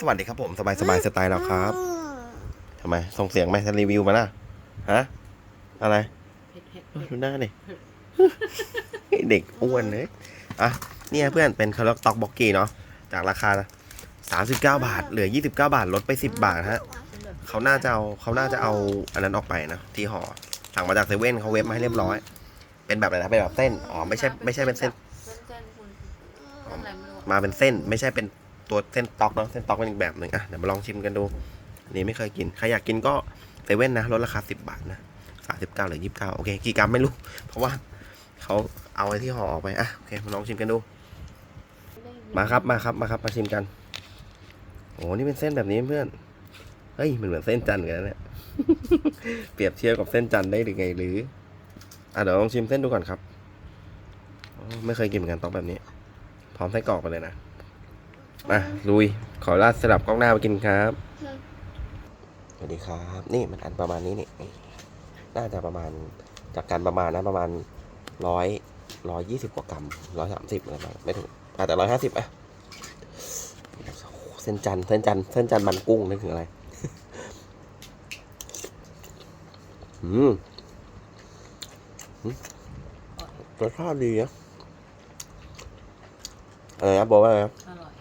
สวัสดีครับผมสบายสบายสไตล์เราครับทำไมส่งเสียงไหมจะรีวิวมาล่ะฮะอะไรเผ็ดเผ็ดเออเผ็ดดูหน้าดิเด็กอ้วนเลยอะเนี่ยเพื่อนเป็นคาร์ลต็อกบ็อกกี้เนาะจากราคา 39 บาท เหลือ 29 บาทลดไป 10 บาทฮะเขาน่าจะเอาเขาน่าจะเอาอันนั้นออกไปนะที่ห่อสั่งมาจากเซเว่นเขาเว็บมาให้เรียบร้อย เป็นแบบอะไรนะเป็นแบบเส้นอ๋อไม่ใช่ไม่ใช่เป็นเส้นเส้นเส้นคุณเส้นอะไรไม่รู้มาเป็นเส้นไม่ใช่เป็น ตัวเส้นต็อกเนาะเส้นต็อกเป็นอีกแบบหนึ่งอะเดี๋ยวมาลองชิมกันดูอันนี้ไม่เคยกินใครอยากกินก็เซเว่นนะลดราคา10บบาทนะ39หรือ29โอเคกี่กรัมไม่รู้ เพราะว่าเขาเอาไอ้ที่ห่อออกไปอะโอเคมาลองชิมกันดู มาครับมาครับมาครับมาชิมกันโอ้นี่เป็นเส้นแบบนี้เพื่อนเฮ้ยมันเหมือนเส้นจันทร์กันนะเนี่ยเปรียบเทียบกับเส้นจันทร์ได้หรือไงหรืออะเดี๋ยวลองชิมเส้นดูก่อนครับไม่เคยกินเหมือนกันต๊อกแบบนี้ พร้อมไส้กรอกไปเลยนะ มาลุย ขอลาดสลับกล้องหน้ามากินครับ สวัสดีครับ นี่มันอันประมาณนี้นี่ น่าจะประมาณ จากการประมาณนะประมาณร้อยร้อยยี่สิบกว่ากรัมร้อยสามสิบอะไรประมาณไม่ถึงอาจจะร้อยห้าสิบอะเส้นจันทร์เส้นจันทร์เส้นจันทร์มันกุ้งนึกถึงอะไร อืมรสชาติดีนะอะไรนะโบว่าไงนะอร่อย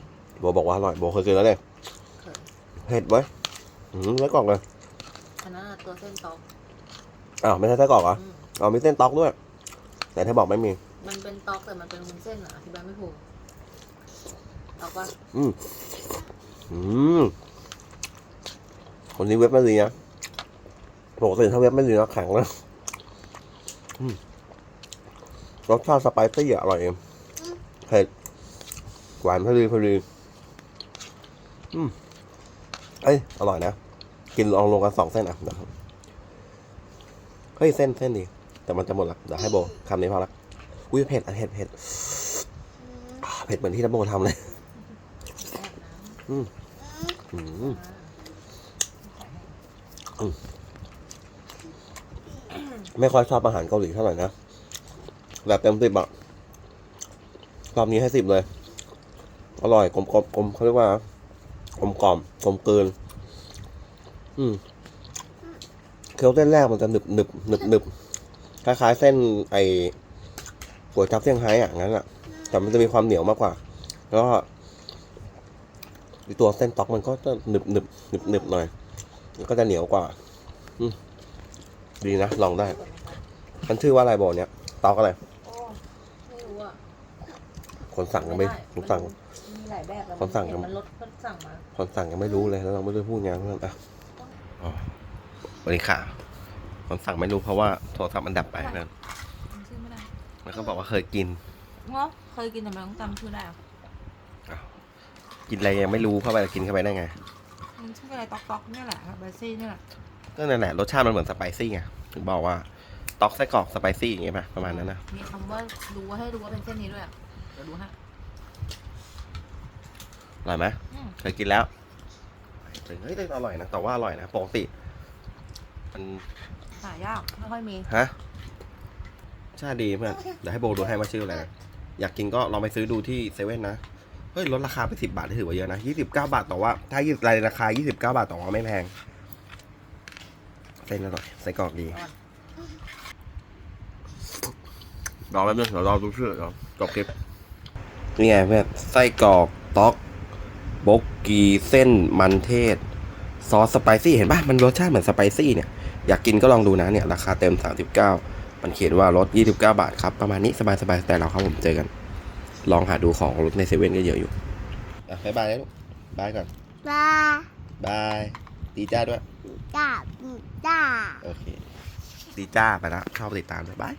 โบบอกว่าอร่อยโบเคยกินแล้วเลยเขินเผ็ดไว้ยอืมไส้กรอกเลยอันนั้นอะตัวเส้นต๊อกอ้าวไม่ใช่ไส้กรอกเหรออืมอ๋อมีเส้นต๊อกด้วย แต่ถ้าบอกไม่มี มันเป็นต๊อกแต่มันเป็นวุ้นเส้นอะอธิบายไม่ถูกต๊อกว่าอืมคนนี้เว็บไม่ดีนะปกติถ้าเว็บไม่ดีนะแข็งนะอืมรสชาติสไปซี่อะอร่อยเองเผ็ดหวานพอดีพอดี อืมเอ้ย อร่อยนะ กินลองลงกันสองเส้นอะเดี๋ยวเฮ้ย เส้นเส้นดีแต่มันจะหมดละเดี๋ยวให้โบคำนี้พอละอุ้ยเผ็ดอะเผ็ดเผ็ดเผ็ดเหมือนที่น้ำโบทำเลยแอบน้อืมไม่ค่อยชอบอาหารเกาหลีเท่าไหร่นะแบบเต็มสิบอะรอบนี้ให้สิบเลย อร่อยกลมกลมกลมเขาเรียกว่า กลมกล่อมกลมเกิน อืมเคี้ยวเส้นแรกมันจะหนึบหนึบหนึบหนึบคล้ายๆเส้นไอก๋วยจั๊บเซี่ยงไฮ้อะงั้นอะแต่มันจะมีความเหนียวมากกว่า แล้วก็ไอ้ตัวเส้นต๊อกมันก็จะหนึบหนึบหนึบหนึบหน่อยแล้วก็จะเหนียวกว่า อืมดีนะลองได้ มันชื่อว่าอะไรบอกเนี้ยต๊อกอะไรโอ้ไม่รู้อะคนสั่งยังไม่ด้คนสั่งมี หลายแบบแล้วคนสั่งเห็นมันลดคนสั่งมาคนสั่งยังไม่รู้เลยแล้วเราไม่รู้พูดไงเพื่อนอะอ๋อสวัสดีค่ะ คนสั่งไม่รู้เพราะว่าโทรศัพท์มันดับไปนั่นจำชื่อไม่ได้แล้วก็บอกว่าเคยกินเนาะเคยกินแต่ไม่ต้องจำชื่อได้อะกินอะไรยังไม่รู้เข้าไปแล้วกินเข้าไปได้ไง มันชื่ออะไรต๊อกต๊อกเนี่ยแหละเบอร์ซี่เนี่ยแหละก็นั่นแหละรสชาติมันเหมือนสไปซี่ไงถึงบอกว่าต๊อกไส้กรอกสไปซี่อย่างเงี้ยป่ะประมาณนั้นนะ มีคำว่ารู้ว่าให้รู้ว่าเป็นเส้นนี้ด้วยอะเดี๋ยวดูฮะ อร่อยไหมเคยกินแล้วเฮ้ยแต่อร่อยนะ แต่ว่าอร่อยนะ ปกติ มันหายาก ไม่ค่อยมี ฮะชาดีเพื่อนเดี๋ยวให้โบดูให้มาชื่ออะไรนะ อยากกินก็ลองไปซื้อดูที่เซเว่นนะ เฮ้ยลดราคาไปสิบาทถือว่าเยอะนะยี่สิบเก้าบาทต่อว่า ถ้าในราคายี่สิบเก้าบาทต่อว่าไม่แพงเส้นอร่อยไส้กรอกดีรอแป๊บนึงเดี๋ยวรอดูชื่อเดี๋ยวจบคลิปนี่ไงเพื่อนไส้กรอกต๊อก บกกีเส้นมันเทศ ซอสสไปซี่เห็นปะมันรสชาติเหมือนสไปซี่เนี่ย อยากกินก็ลองดูนะเนี่ยราคาเต็ม 39 มันเขียนว่าลด29 บาทครับ ประมาณนี้สบายๆแต่เราครับผมเจอกัน ลองหาดูของรถในเซเว่นก็เยอะอยู่อะบายบายนะลูกบายก่อนปลาบายดีจ้าด้วยจ้าจ้าโอเคดีจ้าไปแล้วเข้าไปติดตามด้วยบาย